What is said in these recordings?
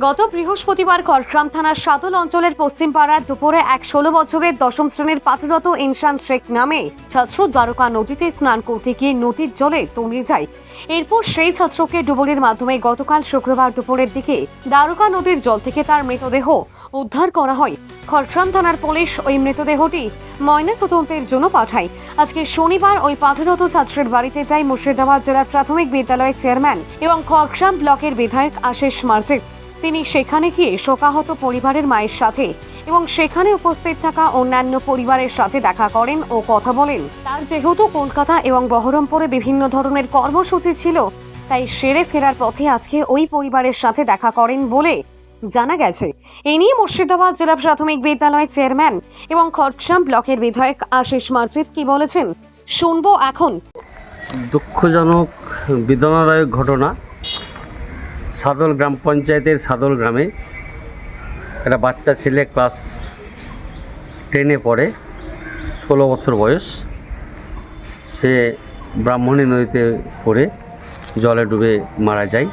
গত বৃহস্পতিবার করগ্রাম থানার সাতল অঞ্চলের পশ্চিম পাড়ার দুপুরে এক ষোলো বছরের দশম শ্রেণির পাঠরত ইনসান শেখ নামে ছাত্র দ্বারকা নদীতে স্নান করতে গিয়ে নদীর জলে তলিয়ে যায়। এরপর সেই ছাত্রকে ডুবুরির মাধ্যমে গতকাল শুক্রবার দুপুরের দিকে দ্বারকা নদীর জল থেকে তার মৃতদেহ উদ্ধার করা হয়। খড়গ্রাম থানার পুলিশ ওই মৃতদেহটি ময়নাতদন্তের জন্য পাঠায়। আজকে শনিবার ওই পাঠরত ছাত্রের বাড়িতে যায় মুর্শিদাবাদ জেলার প্রাথমিক বিদ্যালয়ের চেয়ারম্যান এবং খড়গ্রাম ব্লকের বিধায়ক আশিস মার্জিক তিনি সেখানে গিয়ে শোকাহত পরিবারের মায়ের সাথে এবং সেখানে উপস্থিত থাকা অন্যান্য পরিবারের সাথে দেখা করেন ও কথা বলেন। তার যেহেতু কলকাতা এবং বহরমপুরে বিভিন্ন ধরনের কর্মসূচি ছিল, তাই সেরে ফেরার পথে আজকে ওই পরিবারের সাথে দেখা করেন বলে জানা গেছে। এ নিয়ে মুর্শিদাবাদ জেলা প্রাথমিক বিদ্যালয়ের চেয়ারম্যান এবং খড়গ্রাম ব্লকের বিধায়ক আশিস মার্জিত কি বলেছেন, শুনব এখন। দুঃখজনক বেদনাদায়ক ঘটনা। সাদল গ্রাম পঞ্চায়েতের সাদল গ্রামে একটা বাচ্চা ছেলে ক্লাস টেনে পড়ে, ষোলো বছর বয়স। সে ব্রাহ্মণী নদীতে পড়ে, জলে ডুবে মারা যায়।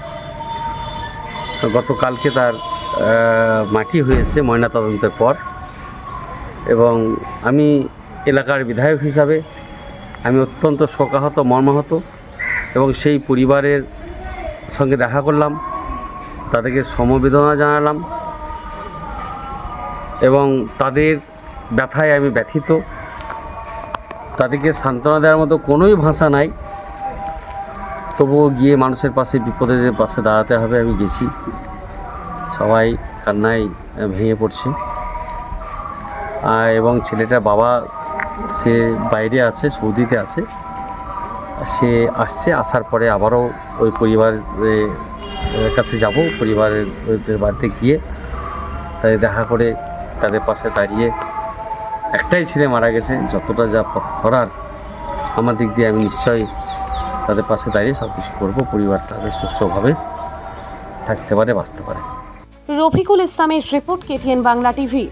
গতকালকে তার মাটি হয়েছে ময়নাতদন্তের পর। এবং আমি এলাকার বিধায়ক হিসাবে আমি অত্যন্ত শোকাহত, মর্মাহত এবং সেই পরিবারের সঙ্গে দেখা করলাম। তাদেরকে সমবেদনা জানালাম এবং তাদের ব্যথায় আমি ব্যথিত। তাদেরকে সান্ত্বনা দেওয়ার মতো কোনোই ভাষা নাই। তবুও গিয়ে মানুষের পাশে, বিপদের পাশে দাঁড়াতে হবে, আমি গেছি। সবাই কান্নায় ভেঙে পড়ছে। এবং ছেলেটার বাবা, সে বাইরে আছে, সৌদিতে আছে। সে আসছে, আসার পরে আবারও ওই পরিবারের এর কাছে যাব, পরিবারের বাড়িতে গিয়ে তাদের দেখা করে তাদের পাশে দাঁড়িয়ে একটাই ছেলে মারা গেছে। যতটা যা করার আমার দিক দিয়ে আমি নিশ্চয়ই তাদের পাশে দাঁড়িয়ে সব কিছু করব পরিবারটা সুস্থভাবে থাকতে পারে, বাঁচতে পারে। রফিকুল ইসলামের রিপোর্ট কেটিএন বাংলা টিভি।